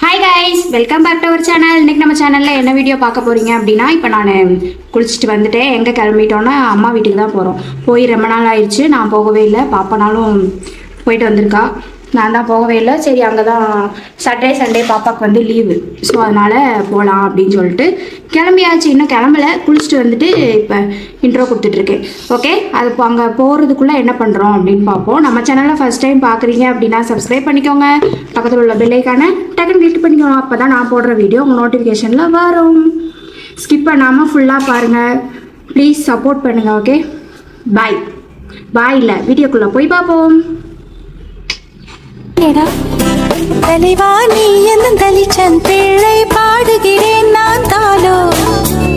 Hi guys welcome back to our channel இன்னைக்கு நம்ம சேனலில் என்ன வீடியோ பார்க்க போறீங்க அப்படின்னா இப்போ நான் குளிச்சுட்டு வந்துட்டேன் எங்கே கிளம்பிட்டோன்னா அம்மா வீட்டுக்கு தான் போகிறோம் போய் ரொம்ப நாள் ஆயிடுச்சு. நான் போகவே இல்லை. பாப்பானாலும் போயிட்டு வந்திருக்கா. நான் தான் போகவே இல்லை. சரி அங்கே தான் சாட்டர்டே சண்டே பாப்பாவுக்கு வந்து லீவு ஸோ அதனால் போகலாம் அப்படின்னு சொல்லிட்டு கிளம்பியாச்சு. இன்னும் கிளம்பல. குளிச்சுட்டு வந்துட்டு இப்போ இன்ட்ரோ கொடுத்துட்ருக்கேன். ஓகே அது இப்போ அங்கே போகிறதுக்குள்ளே என்ன பண்ணுறோம் அப்படின்னு பார்ப்போம். நம்ம சேனலில் ஃபஸ்ட் டைம் பார்க்குறீங்க அப்படின்னா சப்ஸ்கிரைப் பண்ணிக்கோங்க. பக்கத்தில் உள்ள பெல்லைக்கான டக்குன்னு கிளிக் பண்ணிக்கோங்க. அப்போ தான் நான் போடுற வீடியோ உங்கள் நோட்டிஃபிகேஷனில் வரும். ஸ்கிப் பண்ணாமல் ஃபுல்லாக பாருங்கள் ப்ளீஸ் சப்போர்ட் பண்ணுங்கள் ஓகே பாய் பாய் இல்லை. வீடியோக்குள்ளே போய் பார்ப்போம். தலைவா நீ தலிச்சன் பிள்ளை பாடுகிறேன் நான் தாளோ?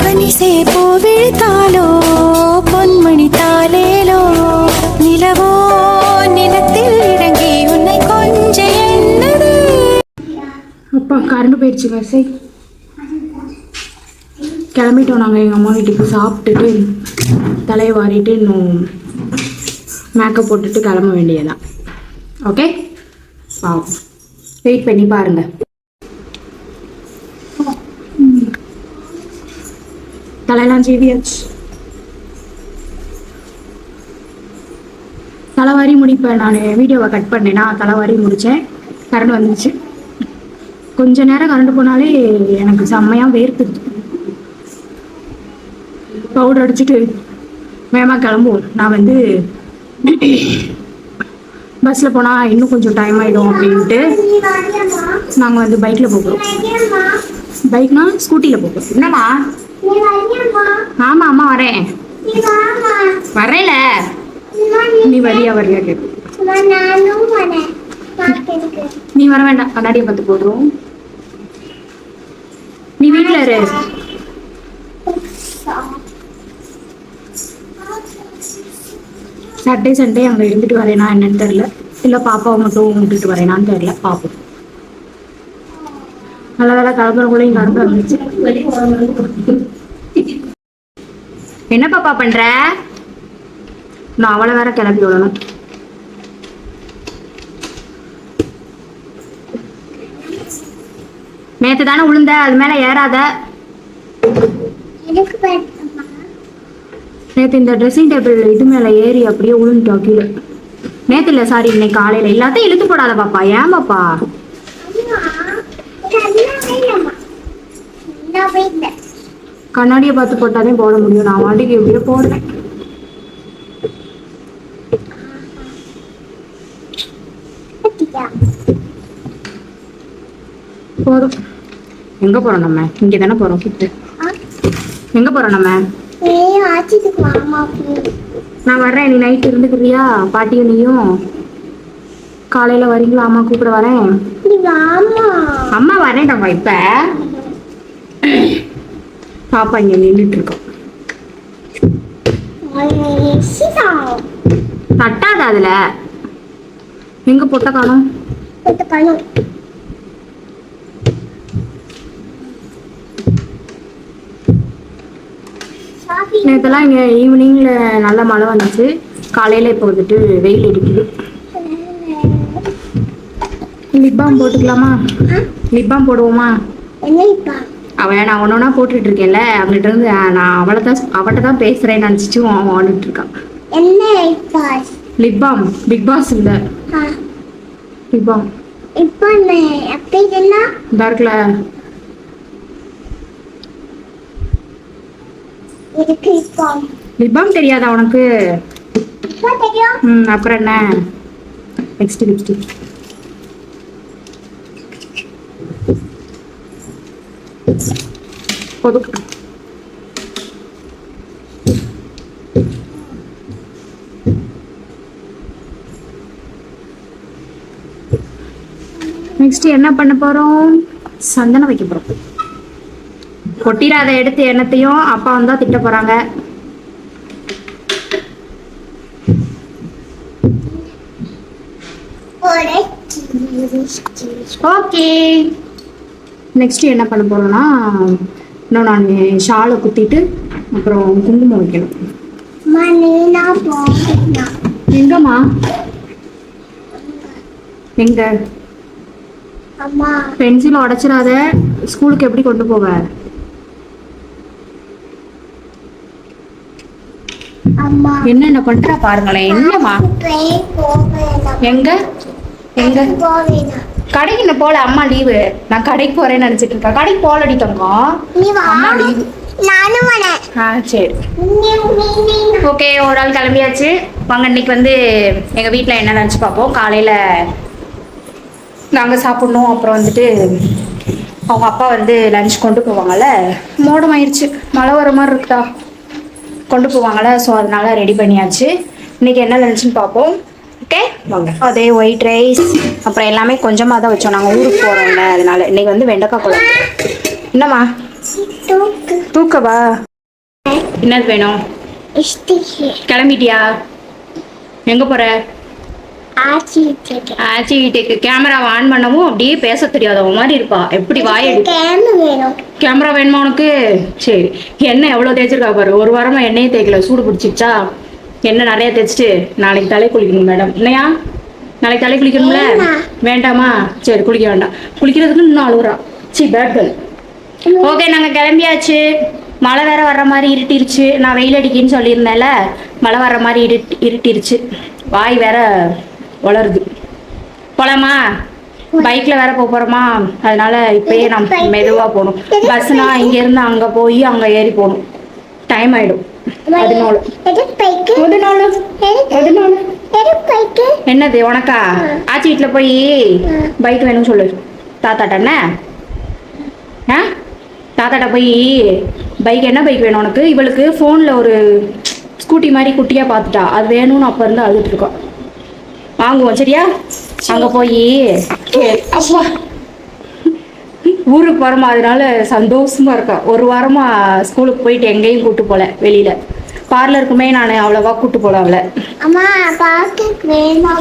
பனிசே பூ விழுத்தாலோ பொன்மணி தாலேலோ நிலவோ நிலத்தில் இறங்கி உன்னை கொஞ்ச என்னது? அப்பா கரண்ட் போயிடுச்சு பஸ்ஸை கிளம்பிட்டோம் நாங்கள் எங்கள் அம்மா வீட்டுக்கு சாப்பிட்டுட்டு தலையை வாரிட்டு இன்னும் மேக்கப் போட்டுட்டு கிளம்ப வேண்டியதான் ஓகே ஆ வெயிட் பண்ணி பாருங்க. தலையெல்லாம் ஜீவியாச்சு தலைவாரி முடிப்பேன் நான். வீடியோவை கட் பண்ணேன்னா தலைவாரி முடித்தேன் கரண்ட் வந்துச்சு. கொஞ்ச நேரம் கரண்ட் போனாலே எனக்கு செம்மையாக வேர்த்துது பவுடர் அடிச்சுட்டு வேகமாக கிளம்புவோம். நான் வந்து பஸ்ஸில் போனால் இன்னும் கொஞ்சம் டைம் ஆகிடும் அப்படின்ட்டு நாங்கள் வந்து பைக்கில் போகிறோம். பைக்னா ஸ்கூட்டியில் போகிறோம். என்னம்மா? ஆமாம் அம்மா வரேன். வரல நீ வரியா வரியா கேட்கு நீ வர வேண்டாம். கண்ணாடியை பார்த்து போதும் நீ வீட்டில் இரு. சாட்டர்டே சண்டே அங்கே இருந்துட்டு வரேனா என்னன்னு தெரில இல்லை பாப்பாவை மட்டும் விட்டுட்டு வரேனான்னு தெரில பார்ப்போம் நல்ல வேலை கிளம்புறவங்களையும் கரண்ட் வந்துச்சு. என்ன பாப்பா பண்ற? நான் அவளை வேற கிளம்பி விடணும். நேத்து தானே உளுந்த அது மேல ஏறாத. நேத்து இந்த ட்ரெஸ்ஸிங் டேபிள் இது மேல ஏறி அப்படியே உளுந்துட்டோம் கீழே. நேத்து இல்ல சாரி இன்னைக்கு காலையில. எல்லாத்தையும் இழுத்து போடாத பாப்பா. ஏன் பாப்பா? கண்ணாடியை பார்த்து போட்டாலே போட முடியும். நான் வாண்டிக்கு எப்படியோ போடுறேன் போறோம். எங்க போறோம் நம்ம? இங்க தானே போறோம். கிட்ட எங்க போறோம் நம்ம? நான் வர்றேன். நீ நைட் இருந்துக்கிறியா? பாட்டியும் நீயும் காலையில வரீங்களா? அம்மா கூப்பிட வரேன். அம்மா வரேன்டாம்மா இப்ப. பாப்பா இங்க நின்றுட்டு இருக்கோம் தட்டாத அதுல. எங்க பொட்ட காணும். நேற்றுலாம் இங்கே ஈவினிங்கில் நல்ல மழை வந்துச்சு. காலையில் இப்போ வந்துட்டு வெயில் அடிக்குது. லிப் பாம் போட்டுக்கலாமா லிப் பாம் போடுவோமா அவன் நான் ஒன்று ஒன்றா போட்டுட்டு இருக்கேன்ல அவன்கிட்ட இருந்து நான் அவளை தான் அவட்ட தான் பேசுகிறேன்னு நினச்சிச்சு அவன் வந்துட்டு இருக்கான் லிப் பாம் பிக் பாஸ் இல்லை. லிப் பாம் இப்போ இருக்குல்ல இருக்கு இப்போ லிப் பாம் தெரியாதா உனக்கு? தெரியும் ம் அப்புறம் என்ன? நெக்ஸ்ட் லிப்ஸ்டிக் போதும். நெக்ஸ்ட் என்ன பண்ண போறோம்? சந்தனம் வைக்க போறோம். கொட்டிடாத எடுத்து எண்ணத்தையும் அப்பா வந்தா திட்ட போறாங்க. ஓகே. நெக்ஸ்ட் என்ன பண்ண போறோம்னா இன்னும் நான் ஷாலை குத்திட்டு அப்புறம் குங்குமம் வைக்கணும். எங்கம்மா? எங்க? அம்மா. பென்சில் உடைச்சிடாத. ஸ்கூலுக்கு எப்படி கொண்டு போவ அம்மா என்னென்ன பண்றா பாருங்களேன். போவேன். எங்க? எங்க? கடைக்கு இன்னும் போல அம்மா லீவு நான் கடைக்கு போறேன்னு நினைச்சிட்டு இருக்கேன் கடைக்கு போலடி தங்கம் அம்மா லீவு ஆ சரி. ஓகே ஒரு ஆள் கிளம்பியாச்சு. வாங்க இன்னைக்கு வந்து எங்கள் வீட்டில் என்ன நினச்சி பார்ப்போம். காலையில் நாங்கள் சாப்பிட்ணும். அப்புறம் வந்துட்டு அவங்க அப்பா வந்து லஞ்ச் கொண்டு போவாங்கல்ல. மோடம் ஆயிடுச்சு மழை வர மாதிரி இருக்குதா கொண்டு போவாங்கல்ல ஸோ அதனால ரெடி பண்ணியாச்சு. இன்னைக்கு என்ன லஞ்சுன்னு பார்ப்போம் ஓகே வாங்க. அதே ஒயிட் ரைஸ் அப்புறம் எல்லாமே கொஞ்சமாக தான் வச்சோம். நாங்கள் ஊருக்கு போகிறோம்ல அதனால. இன்னைக்கு வந்து வெண்டைக்காய் குழம்பு. என்னம்மா? தூக்கு தூக்கவா? என்னது வேணும்? கிளம்பிட்டியா? எங்கே போகிற ஆச்சி வச்சிருக்கேன் ஆச்சி வீட்டுக்கு கேமரா ஆன் பண்ணவும் அப்படியே பேச தெரியாதவ மாதிரி இருப்பா. எப்படி வேணும். கேமரா வேணுமா உனக்கு? சரி. எண்ணெய் எவ்வளோ தேய்ச்சிருக்கா பாரு. ஒரு வாரமா எண்ணெயே தேய்க்கல. சூடு பிடிச்சிச்சா எண்ணெய் நிறைய தேய்ச்சிட்டு நாளைக்கு தலை குளிக்கணும் மேடம் இல்லையா நாளைக்கு தலை குளிக்கணும்ல? வேண்டாம். சரி குளிக்க வேண்டாம். குளிக்கிறதுக்கு இன்னும் அழுகுறா. சி பேட் கேர்ள் ஓகே நாங்கள் கிளம்பியாச்சு. மழை வேற வர்ற மாதிரி இருட்டிருச்சு. நான் வெயில் அடிக்கின்னு சொல்லியிருந்தேன்ல. மழை வர்ற மாதிரி இருட்டி இருட்டிருச்சு. வாய் வேற வளருது. போலாமா? பைக்ல வேற போக போறோமா? அதனால இப்பயே நம்ம மெதுவா போகணும். பஸ்னா இங்க இருந்து அங்க போய் அங்க ஏறி போகணும். டைம் ஆயிடும். என்னது உனக்கா? ஆச்சி வீட்டுல போய் பைக் வேணும்னு சொல்லு. தாத்தாட்ட என்ன? ஆ? தாத்தாட்ட போய் பைக் என்ன பைக் வேணும் உனக்கு? இவளுக்கு ஃபோனில் ஒரு ஸ்கூட்டி மாதிரி குட்டியாக பார்த்துட்டா. அது வேணும்னு அப்போ இருந்து அழுதுட்டு இருக்கோம் வாங்குவோம் சரியா? அங்கே போய். அப்பா. ஊருக்கு போகிறோமா அதனால சந்தோஷமா இருக்கா. ஒரு வாரமா ஸ்கூலுக்கு போயிட்டு எங்கேயும் கூட்டு போல வெளியில. பார்லருக்குமே நான் அவ்வளோவா கூட்டு போல அவளை.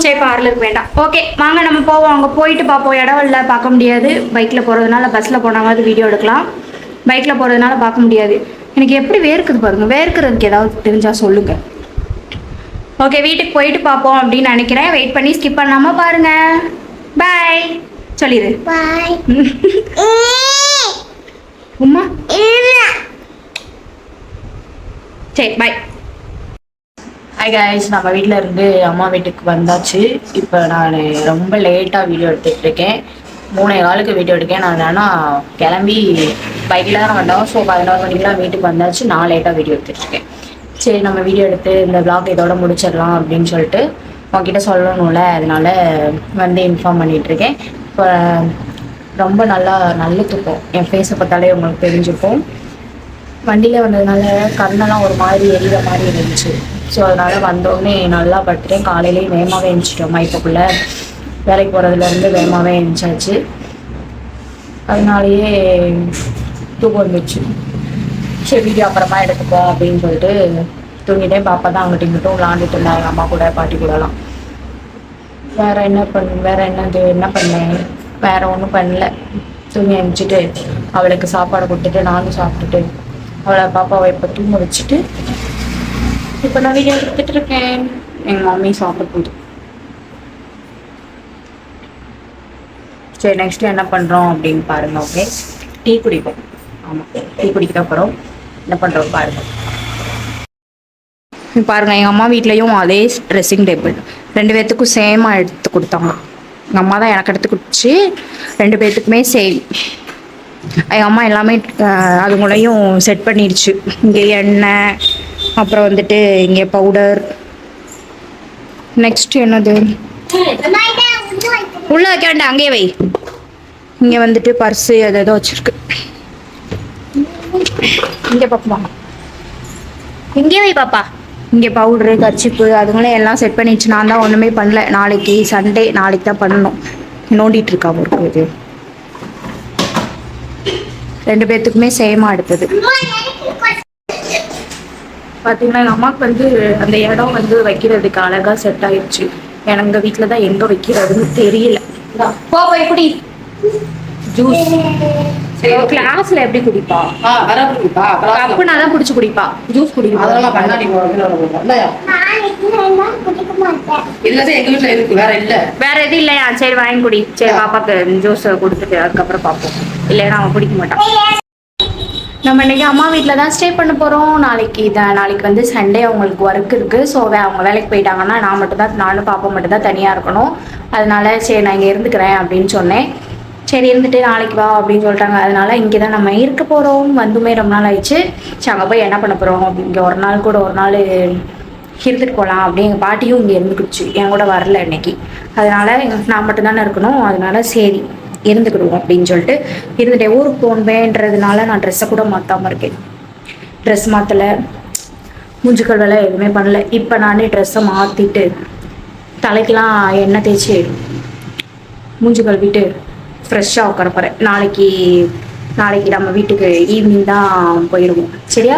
சரி பார்லருக்கு வேண்டாம். ஓகே வாங்க நம்ம போவோம். அங்கே போயிட்டு பார்ப்போம். இடம் இல்லை பார்க்க முடியாது. பைக்கில் போகிறதுனால பஸ்ஸில் போனாவது வீடியோ எடுக்கலாம். பைக்கில் போகிறதுனால பார்க்க முடியாது. எனக்கு எப்படி வேர்க்குது பாருங்க. வேர்க்கிறதுக்கு ஏதாவது தெரிஞ்சால் சொல்லுங்க. ஓகே வீட்டுக்கு போயிட்டு பார்ப்போம் அப்படின்னு நினைக்கிறேன். வெயிட் பண்ணி ஸ்கிப் பண்ணாமல் பாருங்க. பாய் சொல்லிடு பாய் உம்மா. இல்ல. சரி பாய் ஹாய் guys நம்ம வீட்டில் இருந்து அம்மா வீட்டுக்கு வந்தாச்சு. இப்போ நான் ரொம்ப லேட்டாக வீடியோ எடுத்துட்டு இருக்கேன். மூணே காலுக்கு வீடியோ எடுக்கேன். நான் என்னன்னா கிளம்பி பைக்கில் தான் வந்தோம். ஸோ பதினோரு மணிக்கெலாம் வீட்டுக்கு வந்தாச்சு. நான் லேட்டாக வீடியோ எடுத்துட்டு இருக்கேன். சரி நம்ம வீடியோ எடுத்து இந்த vlog இதோட முடிச்சிடலாம் அப்படின்னு சொல்லிட்டு உங்ககிட்ட சொல்லணும்ல அதனால வந்து இன்ஃபார்ம் பண்ணிட்டு இருக்கேன் இப்போ ரொம்ப நல்லா நல்ல தூக்கம். என் ஃபேஸை பார்த்தாலே உங்களுக்கு தெரிஞ்சுக்கும். வண்டியில் வந்ததுனால கண்ணெல்லாம் ஒரு மாதிரி எரியிற மாதிரி இருந்துச்சு. ஸோ அதனால வந்தோடனே நல்லா படுத்துட்டேன். காலையிலேயே வேகமாகவே எழுந்திச்சிட்டோம் இப்போக்குள்ளே வேலைக்கு போகிறதுலேருந்து வேகமாகவே எழுந்தாச்சு அதனாலேயே தூக்கம் வந்துச்சு சரி வீடியோ அப்புறமா எடுத்துப்போம் அப்படின்னு சொல்லிட்டு தூங்கிட்டேன். பாப்பா தான் அங்கிட்ட இங்கிட்டும் விளாண்டுட்டு இருந்தாங்க அம்மா கூட பாட்டி கூடலாம். வேற என்ன பண்ண வேற என்னது என்ன பண்ணேன்? வேற ஒன்றும் பண்ணல. தூங்கி அனுப்பிச்சிட்டு அவளுக்கு சாப்பாடு கொடுத்துட்டு நானும் சாப்பிட்டுட்டு அவளை பாப்பாவை இப்போ தூங்க வச்சுட்டு இப்போ நான் வீடியோ எடுத்துட்டு இருக்கேன். எங்கள் மம்மி சாப்பிட போகுது. சரி நெக்ஸ்ட் என்ன பண்ணுறோம் அப்படின்னு பாருங்க ஓகே டீ குடிப்போம். ஆமாம் டீ குடிக்க என்ன பண்ணுறோம் பாருங்க. பாருங்க எங்கள் அம்மா வீட்லேயும் அதே ட்ரெஸ்ஸிங் டேபிள் ரெண்டு பேர்த்துக்கும் சேமாக எடுத்து கொடுத்தாங்க. எங்கள் அம்மா தான் எனக்கு எடுத்து கொடுத்துச்சு. ரெண்டு பேர்த்துக்குமே சேம் எங்கள் அம்மா எல்லாமே அதுங்களையும் செட் பண்ணிடுச்சு. இங்கே எண்ணெய் அப்புறம் வந்துட்டு இங்கே பவுடர் நெக்ஸ்ட் என்னது? உள்ள வைக்க வேண்டாம் அங்கேயே வை. இங்கே வந்துட்டு பர்ஸு அது ஏதோ வச்சிருக்கு. இங்கே பாப்பா இங்கே வை பாப்பா. இங்கே பவுட்ரு கர்ச்சிப்பு அதுங்களும் எல்லாம் செட் பண்ணிடுச்சு நான் தான் ஒன்றுமே பண்ணல. நாளைக்கு சண்டே நாளைக்கு தான் பண்ணணும். நோண்டிட்டு இருக்கா ஒரு இது ரெண்டு பேர்த்துக்குமே சேமாக எடுத்தது பார்த்தீங்கன்னா எங்கள் அம்மாவுக்கு வந்து அந்த இடம் வந்து வைக்கிறதுக்கு அழகாக செட் ஆயிடுச்சு எங்கள் வீட்டில் தான் எங்கே வைக்கிறதுன்னு தெரியல. போய் ஜூஸ் கிளாஸ்ல எப்படி குடிப்பா? ஆ அதான் குடிப்பா. கப்புனா தான் பிடிச்சி குடிப்பா. ஜூஸ் அதெல்லாம் குடிப்பா கண்ணாடி குடிக்க மாட்டேன். இல்லதான் எங்க வீட்டுல இருக்கு வேற இல்ல. வேற எதுவும் இல்லையா? சரி வாங்கி குடி. சரி பாப்பாக்கு ஜூஸ் கொடுத்துட்டு அதுக்கப்புறம் பார்ப்போம் இல்லைன்னா அவன் குடிக்க மாட்டான். நம்ம இன்னைக்கு அம்மா வீட்டில் தான் ஸ்டே பண்ண போகிறோம் நாளைக்கு தான் நாளைக்கு வந்து சண்டே அவங்களுக்கு ஒர்க் இருக்குது ஸோ அவங்க வேலைக்கு போயிட்டாங்கன்னா நான் மட்டும் தான் நானும் பாப்பா மட்டும் தான் தனியாக இருக்கணும். அதனால சரி நான் இங்கே இருந்துக்கிறேன் அப்படின்னு சொன்னேன். சரி இருந்துட்டு நாளைக்கு வா அப்படின்னு சொல்லிட்டாங்க. அதனால இங்கே தான் நம்ம இருக்க போகிறோம் வந்துமே ரொம்ப நாள் ஆயிடுச்சு. சரி அங்கே போய் என்ன பண்ண போகிறோம் இங்கே ஒரு நாள் கூட ஒரு நாள் இருந்துட்டு போகலாம் அப்படி எங்கள் பாட்டியும் இங்கே இருந்துக்கிடுச்சு என் கூட வரல இன்னைக்கு. அதனால நான் மட்டும் தானே இருக்கணும். அதனால சரி இருந்துக்கிடுவோம் அப்படின்னு சொல்லிட்டு இருந்துட்டேன் ஊருக்கு போகணுமேன்றதுனால நான் ட்ரெஸ்ஸை கூட மாற்றாமல் இருக்கேன். ட்ரெஸ் மாற்றலை மூஞ்சுக்கள் வேலை எதுவுமே பண்ணல. இப்போ நானே ட்ரெஸ்ஸை மாற்றிட்டு தலைக்கெலாம் எண்ணெய் தேய்ச்சி மூஞ்சி கழுவிட்டு ஃப்ரெஷ்ஷாக உட்கார போகிறேன் நாளைக்கு நாளைக்கு நம்ம வீட்டுக்கு ஈவினிங் தான் போயிடுவோம் சரியா?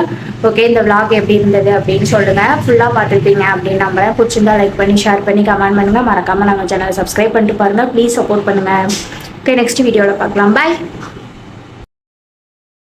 ஓகே இந்த விளாக் எப்படி இருந்தது அப்படின்னு சொல்லுங்க. ஃபுல்லாக பார்த்துருப்பீங்க அப்படின்னு நம்புறேன். பிடிச்சிருந்தா லைக் பண்ணி ஷேர் பண்ணி கமெண்ட் பண்ணுங்கள் மறக்காமல் நம்ம சேனலை சப்ஸ்கிரைப் பண்ணிட்டு பாருங்கள் ப்ளீஸ் சப்போர்ட் பண்ணுங்கள் ஓகே நெக்ஸ்ட் வீடியோவில் பார்க்கலாம். பாய்